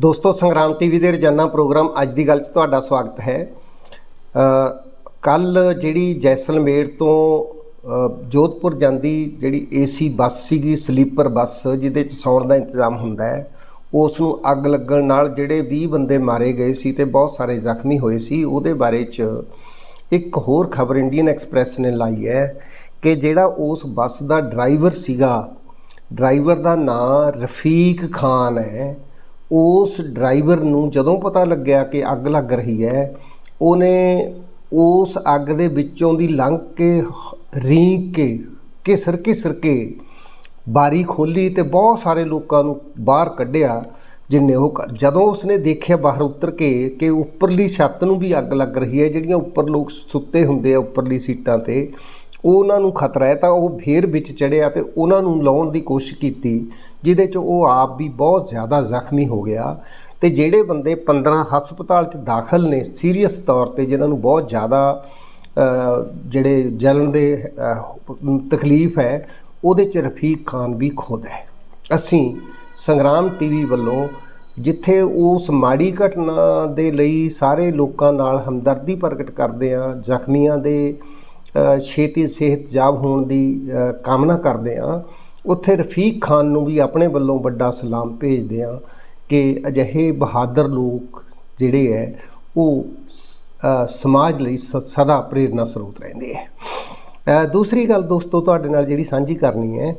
ਦੋਸਤੋ ਸੰਗਰਾਮ ਟੀਵੀ ਦੇ ਰੋਜ਼ਾਨਾ ਪ੍ਰੋਗਰਾਮ ਅੱਜ ਦੀ ਗੱਲ 'ਚ ਤੁਹਾਡਾ ਸਵਾਗਤ ਹੈ। ਕੱਲ ਜਿਹੜੀ ਜੈਸਲਮੇਰ ਤੋਂ ਜੋਧਪੁਰ ਜਾਂਦੀ ਜਿਹੜੀ ਏਸੀ ਬੱਸ ਸੀਗੀ, ਸਲੀਪਰ ਬੱਸ, ਜਿਹਦੇ 'ਚ ਸੌਣ ਦਾ ਇੰਤਜ਼ਾਮ ਹੁੰਦਾ ਹੈ, ਉਸ ਨੂੰ ਅੱਗ ਲੱਗਣ ਨਾਲ ਜਿਹੜੇ 20 ਬੰਦੇ ਮਾਰੇ ਗਏ ਸੀ ਤੇ ਬਹੁਤ ਸਾਰੇ ਜ਼ਖਮੀ ਹੋਏ ਸੀ, ਉਹਦੇ ਬਾਰੇ 'ਚ ਇੱਕ ਹੋਰ ਖਬਰ ਇੰਡੀਅਨ ਐਕਸਪ੍ਰੈਸ ਨੇ ਲਾਈ ਹੈ ਕਿ ਜਿਹੜਾ ਉਸ ਬੱਸ ਦਾ ਡਰਾਈਵਰ ਸੀਗਾ, ਡਰਾਈਵਰ ਦਾ ਨਾਂ ਰਫੀਕ ਖਾਨ ਹੈ ਉਸ ਡਰਾਈਵਰ ਨੂੰ ਜਦੋਂ ਪਤਾ ਲੱਗਿਆ ਕਿ ਅੱਗ ਲੱਗ ਰਹੀ ਹੈ, ਉਹਨੇ ਉਸ ਅੱਗ ਦੇ ਵਿੱਚੋਂ ਦੀ ਲੰਘ ਕੇ ਰੀਂਕ ਕੇ ਘਿਸਰ ਘਿਸਰ ਕੇ ਬਾਰੀ ਖੋਲੀ ਤੇ ਬਹੁਤ ਸਾਰੇ ਲੋਕਾਂ ਨੂੰ ਬਾਹਰ ਕੱਢਿਆ, ਜਿੰਨੇ ਉਹ ਕ- ਜਦੋਂ ਉਸਨੇ ਦੇਖਿਆ ਬਾਹਰ ਉਤਰ ਕੇ ਕਿ ਉੱਪਰਲੀ ਛੱਤ ਨੂੰ ਵੀ ਅੱਗ ਲੱਗ ਰਹੀ ਹੈ, ਜਿਹੜੀਆਂ ਉੱਪਰ ਲੋਕ ਸੁੱਤੇ ਹੁੰਦੇ ਆ ਉੱਪਰਲੀ ਸੀਟਾਂ ਤੇ ਉਹਨਾਂ ਨੂੰ ਖਤਰਾ ਹੈ ਤਾਂ ਉਹ ਫੇਰ ਵਿੱਚ ਚੜਿਆ ਤੇ ਉਹਨਾਂ ਨੂੰ ਲਾਉਣ ਦੀ ਕੋਸ਼ਿਸ਼ ਕੀਤੀ, ਜਿਹਦੇ 'ਚ ਉਹ ਆਪ ਵੀ ਬਹੁਤ ਜ਼ਿਆਦਾ ਜ਼ਖਮੀ ਹੋ ਗਿਆ ਤੇ ਜਿਹੜੇ ਬੰਦੇ 15 ਹਸਪਤਾਲ 'ਚ ਦਾਖਲ ਨੇ ਸੀਰੀਅਸ ਤੌਰ ਤੇ ਜਿਨ੍ਹਾਂ ਨੂੰ ਬਹੁਤ ਜ਼ਿਆਦਾ ਜਿਹੜੇ ਜਲਣ ਦੇ ਤਕਲੀਫ ਹੈ, ਉਹਦੇ 'ਚ ਰਫੀਕ ਖਾਨ ਵੀ ਖੁਦ ਹੈ। ਅਸੀਂ ਸੰਗਰਾਮ ਟੀਵੀ ਵੱਲੋਂ ਜਿੱਥੇ ਉਸ ਮਾੜੀ ਘਟਨਾ ਦੇ ਲਈ ਸਾਰੇ ਲੋਕਾਂ ਨਾਲ ਹਮਦਰਦੀ ਪ੍ਰਗਟ ਕਰਦੇ ਹਾਂ, ਜ਼ਖਮੀਆਂ ਦੇ ਛੇਤੀ ਸਿਹਤਯਾਬ ਹੋਣ ਦੀ ਕਾਮਨਾ ਕਰਦੇ ਹਾਂ। ਉੱਥੇ ਰਫੀਕ ਖਾਨ ਨੂੰ ਵੀ ਆਪਣੇ ਵੱਲੋਂ ਵੱਡਾ ਸਲਾਮ ਭੇਜਦੇ ਹਾਂ ਕਿ ਅਜਿਹੇ ਬਹਾਦਰ ਲੋਕ ਜਿਹੜੇ ਹੈ, ਉਹ ਸਮਾਜ ਲਈ ਸ- ਸਦਾ ਪ੍ਰੇਰਨਾ ਸਰੋਤ ਰਹਿੰਦੇ ਹੈ। ਦੂਸਰੀ ਗੱਲ ਦੋਸਤੋ, ਤੁਹਾਡੇ ਨਾਲ ਜਿਹੜੀ ਸਾਂਝੀ ਕਰਨੀ ਹੈ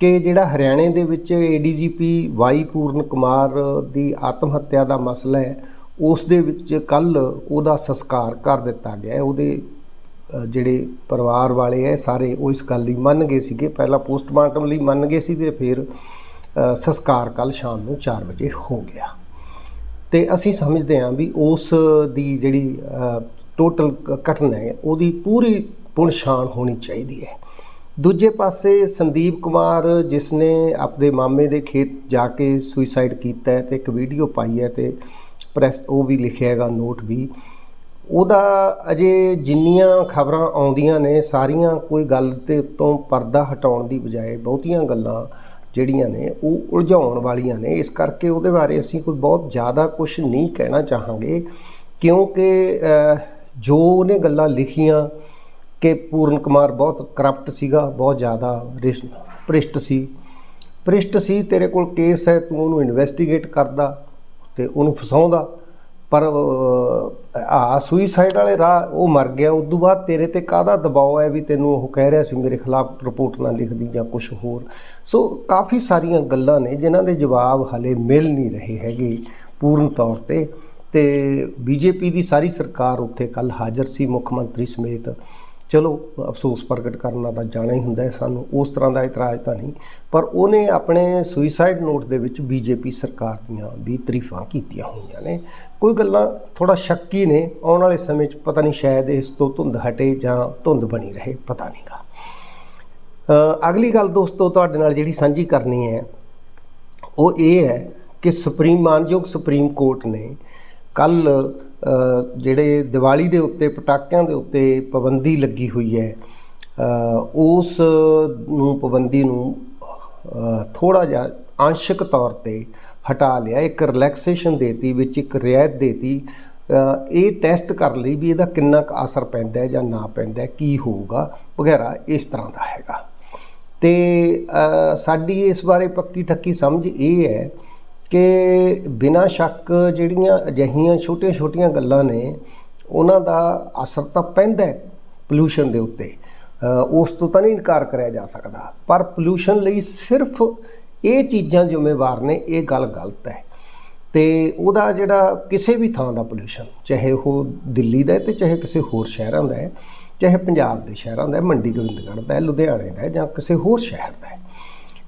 ਕਿ ਜਿਹੜਾ ਹਰਿਆਣੇ ਦੇ ਵਿੱਚ ਏਡੀਜੀਪੀ ਵਾਈ ਪੂਰਨ ਕੁਮਾਰ ਦੀ ਆਤਮ ਹੱਤਿਆ ਦਾ ਮਸਲਾ ਹੈ, ਉਸ ਦੇ ਵਿੱਚ ਕੱਲ ਉਹਦਾ ਸੰਸਕਾਰ ਕਰ ਦਿੱਤਾ ਗਿਆ ਹੈ। ਉਹਦੇ ਜਿਹੜੇ ਪਰਿਵਾਰ ਵਾਲੇ ਹੈ ਸਾਰੇ ਉਹ ਇਸ ਗੱਲ ਲਈ ਮੰਨ ਗਏ ਸੀਗੇ। ਪਹਿਲਾਂ ਪੋਸਟਮਾਰਟਮ ਲਈ ਮੰਨ ਗਏ ਸੀ ਤੇ ਫਿਰ ਸੰਸਕਾਰ ਕੱਲ ਸ਼ਾਮ ਨੂੰ 4 ਵਜੇ ਹੋ ਗਿਆ। ਤੇ ਅਸੀਂ ਸਮਝਦੇ ਹਾਂ ਵੀ ਉਸ ਦੀ ਜਿਹੜੀ ਟੋਟਲ ਘਟਨਾ ਹੈ, ਉਹਦੀ ਪੂਰੀ ਪੁਣਛਾਣ ਹੋਣੀ ਚਾਹੀਦੀ ਹੈ। ਦੂਜੇ ਪਾਸੇ ਸੰਦੀਪ ਕੁਮਾਰ, ਜਿਸ ਨੇ ਆਪਣੇ ਮਾਮੇ ਦੇ ਖੇਤ ਜਾ ਕੇ ਸੁਸਾਈਡ ਕੀਤਾ ਹੈ ਤੇ ਇੱਕ ਵੀਡੀਓ ਪਾਈ ਹੈ ਤੇ ਪ੍ਰੈਸ ਉਹ ਵੀ ਲਿਖਿਆ ਹੈਗਾ ਨੋਟ ਵੀ। ਉਹਦਾ ਅਜੇ ਜਿੰਨੀਆਂ ਖਬਰਾਂ ਆਉਂਦੀਆਂ ਨੇ, ਸਾਰੀਆਂ ਕੋਈ ਗੱਲ ਦੇ ਉੱਤੋਂ ਪਰਦਾ ਹਟਾਉਣ ਦੀ ਬਜਾਏ ਬਹੁਤੀਆਂ ਗੱਲਾਂ ਜਿਹੜੀਆਂ ਨੇ, ਉਹ ਉਲਝਾਉਣ ਵਾਲੀਆਂ ਨੇ। ਇਸ ਕਰਕੇ ਉਹਦੇ ਬਾਰੇ ਅਸੀਂ ਕੋਈ ਬਹੁਤ ਜ਼ਿਆਦਾ ਕੁਝ ਨਹੀਂ ਕਹਿਣਾ ਚਾਹਾਂਗੇ, ਕਿਉਂਕਿ ਜੋ ਉਹਨੇ ਗੱਲਾਂ ਲਿਖੀਆਂ ਕਿ ਪੂਰਨ ਕੁਮਾਰ ਬਹੁਤ ਕਰਪਟ ਸੀਗਾ, ਬਹੁਤ ਜ਼ਿਆਦਾ ਰਿਸ਼- ਭ੍ਰਿਸ਼ਟ ਸੀ। ਭ੍ਰਿਸ਼ਟ ਸੀ, ਤੇਰੇ ਕੋਲ ਕੇਸ ਹੈ, ਤੂੰ ਉਹਨੂੰ ਇਨਵੈਸਟੀਗੇਟ ਕਰਦਾ ਤੇ ਉਹਨੂੰ ਫਸਾਉਂਦਾ। ਪਰ ਆ ਸੁਈਸਾਈਡ ਵਾਲੇ ਰਾਹ ਉਹ ਮਰ ਗਿਆ। ਉਸ ਤੋਂ ਬਾਅਦ ਤੇਰੇ ਤੇ ਕਾਹਦਾ ਦਬਾਅ ਹੈ ਵੀ ਤੈਨੂੰ ਉਹ ਕਹਿ ਰਿਹਾ ਸੀ, ਮੇਰੇ ਖਿਲਾਫ ਰਿਪੋਰਟ ਨਾ ਲਿਖਦੀ ਜਾਂ ਕੁਝ ਹੋਰ। ਸੋ ਕਾਫੀ ਸਾਰੀਆਂ ਗੱਲਾਂ ਨੇ ਜਿਨ੍ਹਾਂ ਦੇ ਜਵਾਬ ਹਲੇ ਮਿਲ ਨਹੀਂ ਰਹੇ ਹੈਗੇ ਪੂਰਨ ਤੌਰ ਤੇ। ਤੇ ਬੀਜੇਪੀ ਦੀ ਸਾਰੀ ਸਰਕਾਰ ਉੱਥੇ ਕੱਲ ਹਾਜ਼ਰ ਸੀ, ਮੁੱਖ ਮੰਤਰੀ ਸਮੇਤ। ਚਲੋ, ਅਫਸੋਸ ਪ੍ਰਗਟ ਕਰਨਾ ਤਾਂ ਜਾਣਾ ਹੀ ਹੁੰਦਾ ਹੈ ਸਾਨੂੰ, ਉਸ ਤਰ੍ਹਾਂ ਦਾ ਇਤਰਾਜ਼ ਤਾਂ ਨਹੀਂ। ਪਰ ਉਹਨੇ ਆਪਣੇ ਸੁਈਸਾਈਡ ਨੋਟ ਦੇ ਵਿੱਚ ਬੀਜੇਪੀ ਸਰਕਾਰ ਦੀਆਂ ਵੀ ਤਾਰੀਫਾਂ ਕੀਤੀਆਂ ਹੋਈਆਂ ਨੇ। ਕੋਈ ਗੱਲਾਂ ਥੋੜਾ ਸ਼ੱਕੀ ਨੇ, ਆਉਣ ਵਾਲੇ ਸਮੇਂ 'ਚ ਪਤਾ ਨਹੀਂ ਸ਼ਾਇਦ ਇਸ ਤੋਂ ਧੁੰਦ ਹਟੇ ਜਾਂ ਧੁੰਦ ਬਣੀ ਰਹੇ, ਪਤਾ ਨਹੀਂਗਾ। ਅਗਲੀ ਗੱਲ ਦੋਸਤੋ, ਤੁਹਾਡੇ ਨਾਲ ਜਿਹੜੀ ਸਾਂਝੀ ਕਰਨੀ ਹੈ, ਉਹ ਇਹ ਹੈ ਕਿ ਸੁਪਰੀਮ, ਮਾਨਯੋਗ ਸੁਪਰੀਮ ਕੋਰਟ ਨੇ ਕੱਲ ਜਿਹੜੇ ਦੀਵਾਲੀ ਦੇ ਉੱਤੇ, ਪਟਾਕਿਆਂ ਦੇ ਉੱਤੇ ਪਾਬੰਦੀ ਲੱਗੀ ਹੋਈ ਹੈ ਉਸ ਨੂੰ ਪਾਬੰਦੀ ਨੂੰ ਥੋੜਾ ਜਿਹਾ ਅੰਸ਼ਕ ਤੌਰ ਤੇ ਹਟਾ ਲਿਆ, ਇੱਕ ਰਿਲੈਕਸੇਸ਼ਨ ਦੇਤੀ, ਵਿੱਚ ਇੱਕ ਰਿਆਇਤ ਦੇਤੀ ਇਹ ਟੈਸਟ ਕਰ ਲਈ ਵੀ ਇਹਦਾ ਕਿੰਨਾ ਕੁ ਅਸਰ ਪੈਂਦਾ ਹੈ ਜਾਂ ਨਾ ਪੈਂਦਾ ਕੀ ਹੋਊਗਾ, ਵਗੈਰਾ ਇਸ ਤਰ੍ਹਾਂ ਦਾ ਹੈਗਾ। ਤੇ ਸਾਡੀ ਇਸ ਬਾਰੇ ਪੱਕੀ ਠੱਕੀ ਸਮਝ ਇਹ ਹੈ ਕਿ ਬਿਨਾਂ ਸ਼ੱਕ ਜਿਹੜੀਆਂ ਅਜਿਹੀਆਂ ਛੋਟੀਆਂ-ਛੋਟੀਆਂ ਗੱਲਾਂ ਨੇ, ਉਹਨਾਂ ਦਾ ਅਸਰ ਤਾਂ ਪੈਂਦਾ ਹੈ ਪੋਲੂਸ਼ਨ ਦੇ ਉੱਤੇ। ਉਸ ਤੋਂ ਤਾਂ ਨਹੀਂ ਇਨਕਾਰ ਕਰਿਆ ਜਾ ਸਕਦਾ। ਪਰ ਪੋਲੂਸ਼ਨ ਲਈ ਸਿਰਫ ਇਹ ਚੀਜ਼ਾਂ ਜ਼ਿੰਮੇਵਾਰ ਨੇ, ਇਹ ਗੱਲ ਗਲਤ ਹੈ। ਤੇ ਉਹਦਾ ਜਿਹੜਾ ਕਿਸੇ ਵੀ ਥਾਂ ਦਾ ਪੋਲੂਸ਼ਨ ਚਾਹੇ ਉਹ ਦਿੱਲੀ ਦਾ ਹੈ ਤੇ ਚਾਹੇ ਕਿਸੇ ਹੋਰ ਸ਼ਹਿਰਾਂ ਦਾ ਹੈ, ਚਾਹੇ ਪੰਜਾਬ ਦੇ ਸ਼ਹਿਰਾਂ ਦਾ ਹੈ, ਮੰਡੀ ਗੋਬਿੰਦਗੜ੍ਹ ਦਾ ਹੈ, ਲੁਧਿਆਣੇ ਦਾ ਹੈ ਜਾਂ ਕਿਸੇ ਹੋਰ ਸ਼ਹਿਰ ਦਾ ਹੈ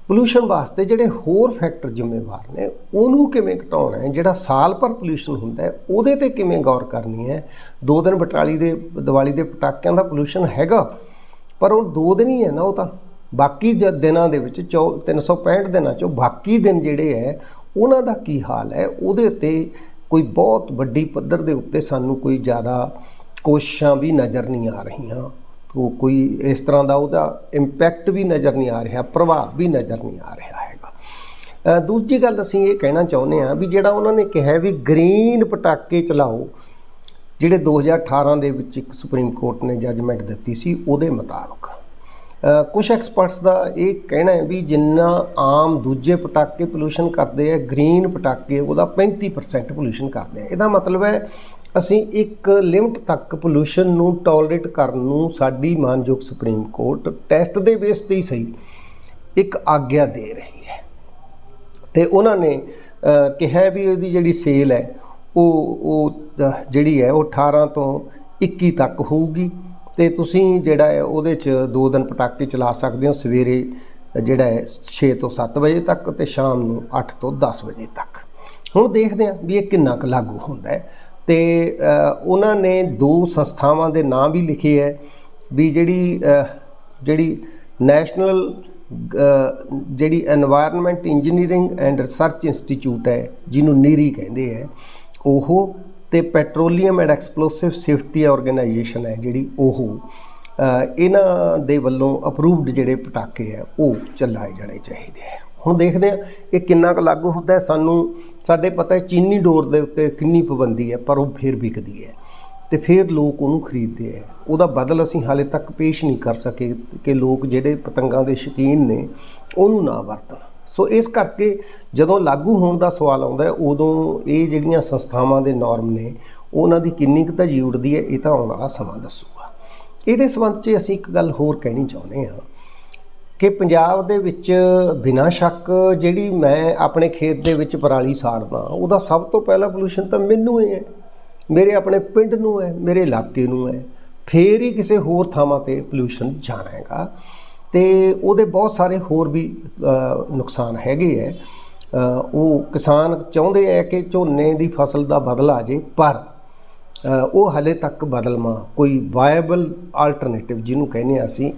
ਪੋਲੂਸ਼ਨ ਵਾਸਤੇ ਜਿਹੜੇ ਹੋਰ ਫੈਕਟਰ ਜ਼ਿੰਮੇਵਾਰ ਨੇ, ਉਹਨੂੰ ਕਿਵੇਂ ਘਟਾਉਣਾ ਹੈ? ਜਿਹੜਾ ਸਾਲ ਭਰ ਪੋਲੂਸ਼ਨ ਹੁੰਦਾ ਹੈ, ਉਹਦੇ ਤੇ ਕਿਵੇਂ ਗੌਰ ਕਰਨੀ ਹੈ? ਦੋ ਦਿਨ ਬਟਾਲੀ ਦੇ, ਦੀਵਾਲੀ ਦੇ ਪਟਾਕਿਆਂ ਦਾ ਪੋਲੂਸ਼ਨ ਹੈਗਾ, ਪਰ ਉਹ ਦੋ ਦਿਨ ਹੀ ਹੈ ਨਾ ਉਹ ਤਾਂ। ਬਾਕੀ ਜ- ਦਿਨਾਂ ਦੇ ਵਿੱਚ ਚੌ 365 ਦਿਨਾਂ ਚੋਂ ਬਾਕੀ ਦਿਨ ਜਿਹੜੇ ਹੈ, ਉਹਨਾਂ ਦਾ ਕੀ ਹਾਲ ਹੈ? ਉਹਦੇ ਉੱਤੇ ਕੋਈ ਬਹੁਤ ਵੱਡੀ ਪੱਧਰ ਦੇ ਉੱਤੇ ਸਾਨੂੰ ਕੋਈ ਜ਼ਿਆਦਾ ਕੋਸ਼ਿਸ਼ਾਂ ਵੀ ਨਜ਼ਰ ਨਹੀਂ ਆ ਰਹੀਆਂ। ਉਹ ਕੋਈ ਇਸ ਤਰ੍ਹਾਂ ਦਾ ਉਹਦਾ ਇੰਪੈਕਟ ਵੀ ਨਜ਼ਰ ਨਹੀਂ ਆ ਰਿਹਾ, ਪ੍ਰਭਾਵ ਵੀ ਨਜ਼ਰ ਨਹੀਂ ਆ ਰਿਹਾ ਹੈਗਾ। ਦੂਜੀ ਗੱਲ ਅਸੀਂ ਇਹ ਕਹਿਣਾ ਚਾਹੁੰਦੇ ਹਾਂ ਵੀ ਜਿਹੜਾ ਉਹਨਾਂ ਨੇ ਕਿਹਾ ਵੀ ਗ੍ਰੀਨ ਪਟਾਕੇ ਚਲਾਓ, ਜਿਹੜੇ 2018 ਦੇ ਵਿੱਚ ਇੱਕ ਸੁਪਰੀਮ ਕੋਰਟ ਨੇ ਜੱਜਮੈਂਟ ਦਿੱਤੀ ਸੀ, ਉਹਦੇ ਮੁਤਾਬਕ। ਕੁਝ ਐਕਸਪਰਟਸ ਦਾ ਇਹ ਕਹਿਣਾ ਹੈ ਵੀ ਜਿੰਨਾ ਆਮ ਦੂਜੇ ਪਟਾਕੇ ਪੋਲੂਸ਼ਨ ਕਰਦੇ ਆ ਗ੍ਰੀਨ ਪਟਾਕੇ ਉਹਦਾ 35% ਪੋਲੂਸ਼ਨ ਕਰਦੇ ਆ। ਇਹਦਾ ਮਤਲਬ ਹੈ ਅਸੀਂ ਇੱਕ ਲਿਮਟ ਤੱਕ ਪੋਲੂਸ਼ਨ ਨੂੰ ਟੋਲਰੇਟ ਕਰਨ ਨੂੰ ਸਾਡੀ ਮਾਨਯੋਗ ਸੁਪਰੀਮ ਕੋਰਟ ਟੈਸਟ ਦੇ ਬੇਸ ਤੇ ਹੀ ਸਹੀ ਇੱਕ ਆਗਿਆ ਦੇ ਰਹੀ ਹੈ। ਤੇ ਉਹਨਾਂ ਨੇ ਕਿਹਾ ਵੀ ਇਹਦੀ ਜਿਹੜੀ ਸੇਲ ਹੈ, ਉਹ ਉਹ ਜਿਹੜੀ ਹੈ, ਉਹ 18 ਤੋਂ 21 ਤੱਕ ਹੋਊਗੀ। ਤੇ ਤੁਸੀਂ ਜਿਹੜਾ ਹੈ, ਉਹਦੇ ਚ ਦੋ ਦਿਨ ਪਟਾਕੇ ਚਲਾ ਸਕਦੇ ਹੋ ਸਵੇਰੇ, ਜਿਹੜਾ ਹੈ 6 ਤੋਂ 7 ਵਜੇ ਤੱਕ ਤੇ ਸ਼ਾਮ ਨੂੰ 8 ਤੋਂ 10 ਵਜੇ ਤੱਕ। ਹੁਣ ਦੇਖਦੇ ਹਾਂ ਵੀ ਇਹ ਕਿੰਨਾ ਕੁ ਲਾਗੂ ਹੁੰਦਾ ਹੈ। ਤੇ ਉਹਨਾਂ ਨੇ ਦੋ ਸੰਸਥਾਵਾਂ ਦੇ ਨਾਂ ਵੀ ਲਿਖੇ ਹੈ ਵੀ ਜਿਹੜੀ ਜਿਹੜੀ ਨੈਸ਼ਨਲ ਜਿਹੜੀ environment engineering and research institute ਹੈ ਜਿਹਨੂੰ ਨੀਰੀ ਕਹਿੰਦੇ ਹੈ ਉਹ ਤੇ petroleum and explosive safety organisation ਹੈ ਜਿਹੜੀ ਉਹ ਇਹਨਾਂ ਦੇ ਵੱਲੋਂ ਅਪਰੂਵਡ ਜਿਹੜੇ ਪਟਾਕੇ ਹੈ ਉਹ ਚਲਾਏ ਜਾਣੇ ਚਾਹੀਦੇ ਹੈ ਹੁਣ ਦੇਖਦੇ ਆ ਇਹ ਕਿੰਨਾ ਕੁ ਲਾਗੂ ਹੁੰਦਾ ਸਾਨੂੰ, ਸਾਡੇ ਪਤਾ ਹੈ ਚੀਨੀ ਡੋਰ ਦੇ ਉੱਤੇ ਕਿੰਨੀ ਪਾਬੰਦੀ ਹੈ, ਪਰ ਉਹ ਫਿਰ ਵਿਕਦੀ ਹੈ ਤੇ ਫਿਰ ਲੋਕ ਉਹਨੂੰ ਖਰੀਦਦੇ ਆ ਉਹਦਾ ਬਦਲ ਅਸੀਂ ਹਾਲੇ ਤੱਕ ਪੇਸ਼ ਨਹੀਂ ਕਰ ਸਕੇ ਕਿ ਲੋਕ ਜਿਹੜੇ ਪਤੰਗਾਂ ਦੇ ਸ਼ੌਕੀਨ ਨੇ, ਉਹਨੂੰ ਨਾ ਵਰਤਣ। ਸੋ ਇਸ ਕਰਕੇ ਜਦੋਂ ਲਾਗੂ ਹੋਣ ਦਾ ਸਵਾਲ ਆਉਂਦਾ ਹੈ, ਉਦੋਂ ਇਹ ਜਿਹੜੀਆਂ ਸੰਸਥਾਵਾਂ ਦੇ ਨਾਰਮ ਨੇ, ਉਹਨਾਂ ਦੀ ਕਿੰਨੀ ਕੁ ਧਜੀ ਉੱਡਦੀ ਹੈ, ਇਹ ਤਾਂ ਆਉਣ ਵਾਲਾ ਸਮਾਂ ਦੱਸੂਗਾ। ਇਹਦੇ ਸੰਬੰਧ 'ਚ ਅਸੀਂ ਇੱਕ ਗੱਲ ਹੋਰ ਕਹਿਣੀ ਚਾਹੁੰਦੇ ਹਾਂ। ਕਿ ਪੰਜਾਬ ਦੇ ਵਿੱਚ ਬਿਨਾਂ ਸ਼ੱਕ ਜਿਹੜੀ ਮੈਂ ਆਪਣੇ ਖੇਤ ਦੇ ਵਿੱਚ ਪਰਾਲੀ ਸਾੜਦਾ ਉਹਦਾ ਸਭ ਤੋਂ ਪਹਿਲਾ ਪੋਲੂਸ਼ਨ ਤਾਂ ਮੈਨੂੰ ਹੀ ਹੈ। ਮੇਰੇ ਆਪਣੇ ਪਿੰਡ ਨੂੰ ਹੈ, ਮੇਰੇ ਇਲਾਕੇ ਨੂੰ ਹੈ। ਫੇਰ ਹੀ ਕਿਸੇ ਹੋਰ ਥਾਵਾਂ ਤੇ ਪੋਲੂਸ਼ਨ ਜਾਣਾ ਹੈਗਾ। ਤੇ ਉਹਦੇ ਬਹੁਤ ਸਾਰੇ ਹੋਰ ਵੀ ਨੁਕਸਾਨ ਹੈਗੇ ਹੈ। ਉਹ ਕਿਸਾਨ ਚਾਹੁੰਦੇ ਹੈ ਕਿ ਝੋਨੇ ਦੀ ਫਸਲ ਦਾ ਬਦਲ ਆ ਜੇ, ਪਰ ਉਹ ਹਲੇ ਤੱਕ ਬਦਲਮਾ ਕੋਈ ਵਾਇਬਲ ਆਲਟਰਨੇਟਿਵ ਜਿਹਨੂੰ ਕਹਿੰਦੇ ਆ ਅਸੀਂ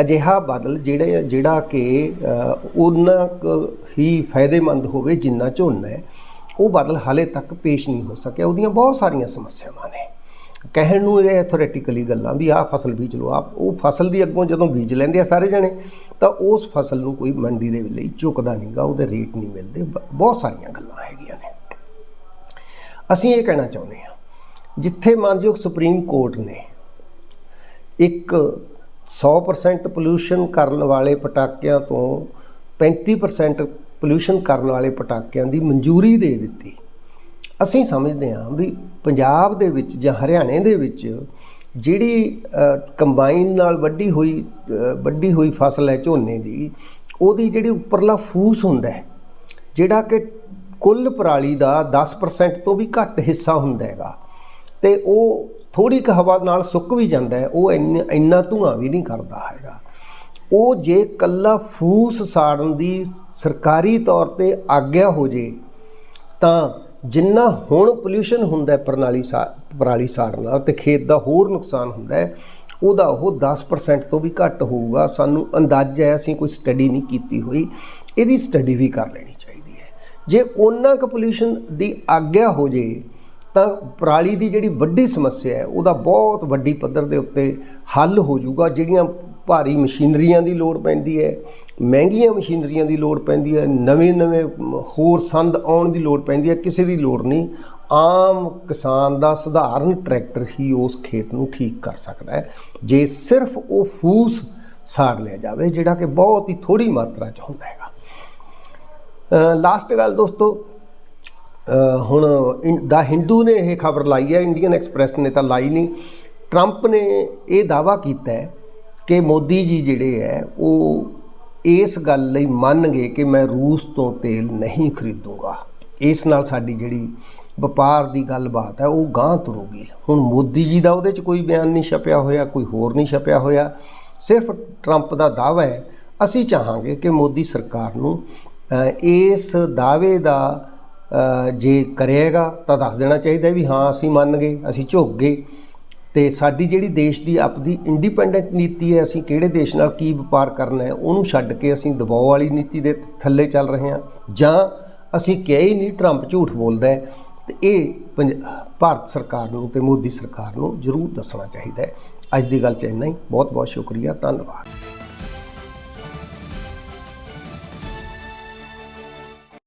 ਅਜਿਹਾ ਬਦਲ ਜਿਹੜੇ ਜਿਹੜਾ ਕਿ ਅ, ਉਨਾ ਕੁ ਹੀ ਫਾਇਦੇਮੰਦ ਹੋਵੇ ਜਿੰਨਾ ਝੋਨਾ ਹੈ ਉਹ ਬਦਲ ਹਾਲੇ ਤੱਕ ਪੇਸ਼ ਨਹੀਂ ਹੋ ਸਕਿਆ। ਉਹਦੀਆਂ ਬਹੁਤ ਸਾਰੀਆਂ ਸਮੱਸਿਆਵਾਂ ਨੇ। ਕਹਿਣ ਨੂੰ ਇਹ ਥਿਓਰੇਟਿਕਲੀ ਗੱਲਾਂ ਵੀ ਆਹ ਫਸਲ ਬੀਜ ਲਓ ਆਪ ਉਹ ਫਸਲ ਦੀ ਅੱਗੋਂ ਜਦੋਂ ਬੀਜ ਲੈਂਦੇ ਆ ਸਾਰੇ ਜਣੇ ਤਾਂ ਉਸ ਫਸਲ ਨੂੰ ਕੋਈ ਮੰਡੀ ਦੇ ਲਈ ਚੁੱਕਦਾ ਨਹੀਂਗਾ ਉਹਦੇ ਰੇਟ ਨਹੀਂ ਮਿਲਦੇ। ਬ- ਬਹੁਤ ਸਾਰੀਆਂ ਗੱਲਾਂ ਹੈਗੀਆਂ ਨੇ। ਅਸੀਂ ਇਹ ਕਹਿਣਾ ਚਾਹੁੰਦੇ ਹਾਂ ਜਿੱਥੇ ਮਾਨਯੋਗ ਸੁਪਰੀਮ ਕੋਰਟ ਨੇ ਇੱਕ 100% ਪੋਲੂਸ਼ਨ ਕਰਨ ਵਾਲੇ ਪਟਾਕਿਆਂ ਤੋਂ 35% ਪੋਲੂਸ਼ਨ ਕਰਨ ਵਾਲੇ ਪਟਾਕਿਆਂ ਦੀ ਮਨਜ਼ੂਰੀ ਦੇ ਦਿੱਤੀ। ਅਸੀਂ ਸਮਝਦੇ ਹਾਂ ਵੀ ਪੰਜਾਬ ਦੇ ਵਿੱਚ ਜਾਂ ਹਰਿਆਣੇ ਦੇ ਵਿੱਚ ਜਿਹੜੀ ਕੰਬਾਈਨ ਨਾਲ ਵੱਢੀ ਹੋਈ ਵੱਢੀ ਹੋਈ ਫਸਲ ਹੈ ਝੋਨੇ ਦੀ, ਉਹਦੀ ਜਿਹੜੀ ਉੱਪਰਲਾ ਫੂਸ ਹੁੰਦਾ ਹੈ, ਜਿਹੜਾ ਕਿ ਕੁੱਲ ਪਰਾਲੀ ਦਾ 10% ਤੋਂ ਵੀ ਘੱਟ ਹਿੱਸਾ ਹੁੰਦਾ ਹੈਗਾ, ਤੇ ਉਹ ਥੋੜੀ ਕੁ ਹਵਾ ਨਾਲ ਸੁੱਕ ਵੀ ਜਾਂਦਾ ਹੈ, ਉਹ ਇੰਨ- ਇੰਨਾ ਧੂਆਂ ਵੀ ਨਹੀਂ ਕਰਦਾ ਹੈਗਾ। ਉਹ ਜੇ ਕੱਲਾ ਫੂਸ ਸਾੜਨ ਦੀ ਸਰਕਾਰੀ ਤੌਰ ਤੇ ਆਗਿਆ ਹੋ ਜੇ, ਤਾਂ ਜਿੰਨਾ ਹੁਣ ਪੋਲੂਸ਼ਨ ਹੁੰਦਾ ਪ੍ਰਣਾਲੀ ਸਾ ਪਰਾਲੀ ਸਾੜਨ ਨਾਲ ਤੇ ਖੇਤ ਦਾ ਹੋਰ ਨੁਕਸਾਨ ਹੁੰਦਾ ਹੈ, ਉਹਦਾ ਉਹ 10% ਤੋਂ ਵੀ ਘੱਟ ਹੋਊਗਾ। ਸਾਨੂੰ ਅੰਦਾਜ਼ਾ ਹੈ, ਅਸੀਂ ਕੋਈ ਸਟੱਡੀ ਨਹੀਂ ਕੀਤੀ ਹੋਈ, ਇਹਦੀ ਸਟੱਡੀ ਵੀ ਕਰ ਲੈਣੀ ਚਾਹੀਦੀ ਹੈ। ਜੇ ਉਹਨਾਂ ਕੁ ਪੋਲੂਸ਼ਨ ਦੀ ਆਗਿਆ ਹੋ ਜੇ ਤਾਂ ਪਰਾਲੀ ਦੀ ਜਿਹੜੀ ਵੱਡੀ ਸਮੱਸਿਆ ਹੈ, ਉਹਦਾ ਬਹੁਤ ਵੱਡੀ ਪੱਧਰ ਦੇ ਉੱਤੇ ਹੱਲ ਹੋ ਜਾਊਗਾ। ਜਿਹੜੀਆਂ ਭਾਰੀ ਮਸ਼ੀਨਰੀਆਂ ਦੀ ਲੋੜ ਪੈਂਦੀ ਹੈ, ਮਹਿੰਗੀਆਂ ਮਸ਼ੀਨਰੀਆਂ ਦੀ ਲੋੜ ਪੈਂਦੀ ਹੈ ਨਵੇਂ-ਨਵੇਂ ਹੋਰ ਸੰਦ ਆਉਣ ਦੀ ਲੋੜ ਪੈਂਦੀ ਹੈ, ਕਿਸੇ ਦੀ ਲੋੜ ਨਹੀਂ। ਆਮ ਕਿਸਾਨ ਦਾ ਸਧਾਰਨ ਟਰੈਕਟਰ ਹੀ ਉਸ ਖੇਤ ਨੂੰ ਠੀਕ ਕਰ ਸਕਦਾ ਹੈ। ਜੇ ਸਿਰਫ ਉਹ ਫੂਸ ਸਾੜ ਲਿਆ ਜਾਵੇ, ਜਿਹੜਾ ਕਿ ਬਹੁਤ ਹੀ ਥੋੜੀ ਮਾਤਰਾ ਚ ਹੁੰਦਾ ਹੈਗਾ। ਲਾਸਟ ਗੱਲ ਦੋਸਤੋ ਹੁਣ ਇਨ- ਦਾ ਹਿੰਦੂ ਨੇ ਇਹ ਖਬਰ ਲਾਈ ਹੈ ਇੰਡੀਅਨ ਐਕਸਪ੍ਰੈਸ ਨੇ ਤਾਂ ਲਾਈ ਨਹੀਂ। ਟਰੰਪ ਨੇ ਇਹ ਦਾਵਾ ਕੀਤਾ ਹੈ ਕਿ ਮੋਦੀ ਜੀ ਜਿਹੜੇ ਹੈ, ਉਹ ਇਸ ਗੱਲ ਲਈ ਮੰਨਗੇ ਕਿ ਮੈਂ ਰੂਸ ਤੋਂ ਤੇਲ ਨਹੀਂ ਖਰੀਦੂੰਗਾ। ਇਸ ਨਾਲ ਸਾਡੀ ਜਿਹੜੀ ਵਪਾਰ ਦੀ ਗੱਲਬਾਤ ਹੈ, ਉਹ ਗਾਂਹ ਤੁਰੂਗੀ। ਹੁਣ ਮੋਦੀ ਜੀ ਦਾ ਉਹਦੇ 'ਚ ਕੋਈ ਬਿਆਨ ਨਹੀਂ ਛਪਿਆ ਹੋਇਆ, ਕੋਈ ਹੋਰ ਨਹੀਂ ਛਪਿਆ ਹੋਇਆ। ਸਿਰਫ ਟਰੰਪ ਦਾ ਦਾਵਾ ਹੈ, ਅਸੀਂ ਚਾਹਾਂਗੇ ਕਿ ਮੋਦੀ ਸਰਕਾਰ ਨੂੰ ਇਸ ਦਾਅਵੇ ਦਾ ਜੇ ਕਰੇਗਾ ਤਾਂ ਦੱਸ ਦੇਣਾ ਚਾਹੀਦਾ ਵੀ ਹਾਂ, ਅਸੀਂ ਮੰਨ ਗਏ, ਅਸੀਂ ਝੁੱਕ ਗਏ। ਤੇ ਸਾਡੀ ਜਿਹੜੀ ਦੇਸ਼ ਦੀ ਆਪਦੀ ਇੰਡੀਪੈਂਡੈਂਟ ਨੀਤੀ ਹੈ, ਅਸੀਂ ਕਿਹੜੇ ਦੇਸ਼ ਨਾਲ ਕੀ ਵਪਾਰ ਕਰਨਾ ਹੈ, ਉਹਨੂੰ ਛੱਡ ਕੇ ਅਸੀਂ ਦਬਾਅ ਵਾਲੀ ਨੀਤੀ ਦੇ ਥੱਲੇ ਚੱਲ ਰਹੇ ਹਾਂ। ਜਾਂ ਅਸੀਂ ਕਿਹਾ ਹੀ ਨਹੀਂ ਟਰੰਪ ਝੂਠ ਬੋਲਦਾ ਹੈ। ਤੇ ਇਹ ਪੰਜ- ਭਾਰਤ ਸਰਕਾਰ ਨੂੰ ਤੇ ਮੋਦੀ ਸਰਕਾਰ ਨੂੰ ਜ਼ਰੂਰ ਦੱਸਣਾ ਚਾਹੀਦਾ ਹੈ। ਅੱਜ ਦੀ ਗੱਲ ਚ ਇੰਨਾ ਹੀ। ਬਹੁਤ ਬਹੁਤ ਸ਼ੁਕਰੀਆ। ਧੰਨਵਾਦ।